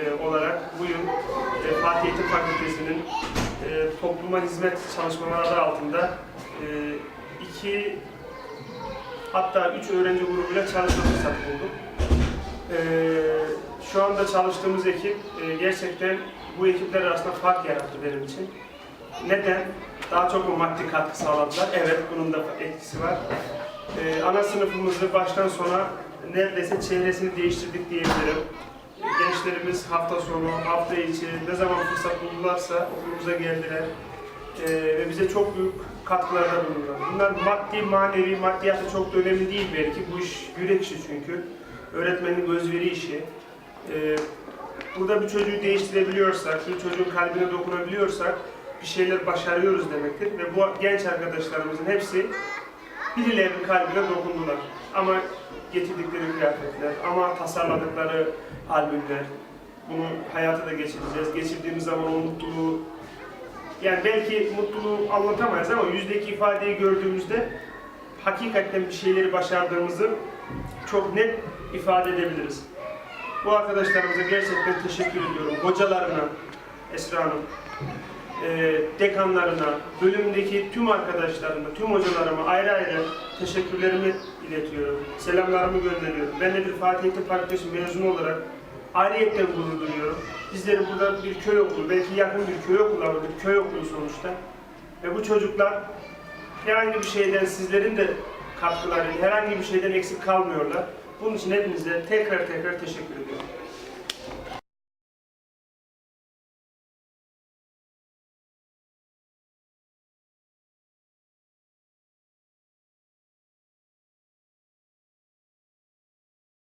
e, olarak bu yıl e, Fatih Eğitim Fakültesi'nin e, topluma hizmet çalışmaları altında e, iki hatta üç öğrenci grubuyla çalışma fırsatı bulduk. E, şu anda çalıştığımız ekip e, gerçekten bu ekipler arasında fark yarattı benim için. Neden? Daha çok mu maddi katkı sağladılar? Evet, bunun da etkisi var. Ee, ana sınıfımızı baştan sona neredeyse çevresini değiştirdik diyebilirim. Gençlerimiz hafta sonu, hafta içi ne zaman fırsat buldularsa okulumuza geldiler. Ee, ve bize çok büyük katkılarda bulundular. Bunlar maddi, manevi, maddiyatı çok da önemli değil belki. Bu iş yürek işi çünkü. Öğretmenin özveri işi. Ee, burada bir çocuğu değiştirebiliyorsak, bir çocuğun kalbine dokunabiliyorsak bir şeyler başarıyoruz demektir. Ve bu genç arkadaşlarımızın hepsi birilerinin kalbine dokundular. Ama getirdikleri kıyafetler, ama tasarladıkları albümler, bunu hayata da geçireceğiz. Geçirdiğimiz zaman o mutluluğu, yani belki mutluluğu anlatamayız ama yüzdeki ifadeyi gördüğümüzde hakikaten bir şeyleri başardığımızı çok net ifade edebiliriz. Bu arkadaşlarımıza gerçekten teşekkür ediyorum. Hocalarına, Esra Hanım, e, dekanlarına, bölümdeki tüm arkadaşlarıma, tüm hocalarıma ayrı ayrı teşekkürlerimi iletiyorum. Selamlarımı gönderiyorum. Ben de bir Fatih Eğitim Fakültesi mezunu olarak ayrıyetten gurur duyuyorum. Bizlerin burada bir köy okulu, belki yakın bir köy okulu ama bir köy okulu sonuçta. Ve bu çocuklar herhangi bir şeyden sizlerin de katkıları, herhangi bir şeyden eksik kalmıyorlar. Bunun için hepinize tekrar tekrar teşekkür ediyorum.